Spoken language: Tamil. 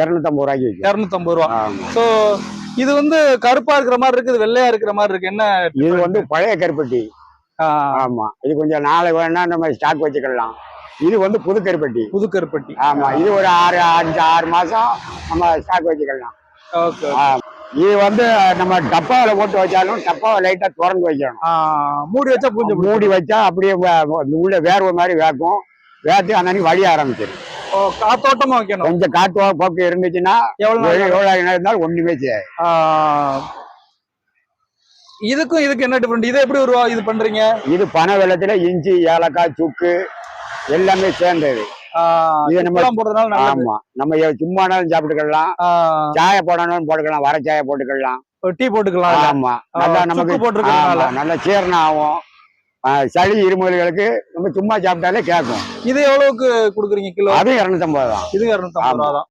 இரநூத்தம்பது ரூபாய்க்கு விற்கும் இருநூத்தம்பது ரூபா. சோ இது வந்து கருப்பா இருக்கிற மாதிரி இருக்கு இது வெள்ளையா இருக்கிற மாதிரி இருக்கு என்ன இது வந்து பழைய கருப்பட்டி. ஆமா. இது கொஞ்சம் நாளை வேணா நம்ம ஸ்டாக் வச்சுக்கலாம். இது வந்து புது கருப்பட்டி. புது கருப்பட்டி. ஆமா. இது ஒரு ஆறு அஞ்சு ஆறு மாசம் நம்ம ஸ்டாக் வச்சுக்கலாம். ஓகே இது வந்து நம்ம டப்பாவில் போட்டு வச்சாலும் டப்பாவை லைட்டா திறந்து வைக்கணும். மூடி வச்சா. மூடி வச்சா அப்படியே உள்ள வேர்வை மாதிரி வேக்கும். வேத்து அன்னன்னைக்கு வழிய ஆரம்பிச்சிடும் காத்தோட்டமா வைக்கணும். கொஞ்சம் காத்து போக்கு இருந்துச்சுன்னா எவ்வளவு எவ்வளவு இருந்தாலும் ஒண்ணுமே செய்யாது. இதுக்கும் இதுக்கு என்ன டிஃபரெண்ட் இதை எப்படி ஒரு இது பண்றீங்க? இது பனை வெள்ளத்துல இஞ்சி ஏலக்காய் சுக்கு எல்லாமே சேர்ந்தது. இது நம்ம- போடுறதுனால ஆமா. நம்ம சும்மானாலும் சாப்பிட்டுக்கலாம். சாய போடணும்னு போட்டுக்கலாம். வர சாய போட்டுக்கலாம். டீ போட்டுக்கலாம். ஆமா. நல்லா நமக்கு போட்டிருக்கறதுனால. ஆமா, நல்ல ஜீரணம் ஆகும். சளி இருமல்களுக்கு நம்ம சும்மா சாப்பிட்டாலே கேட்கும். இது எவ்வளவுக்கு குடுக்குறீங்க கிலோ? அதுவும் இரநூத்தம்பது தான். இது இருநூத்தம்பது ரூபா தான்.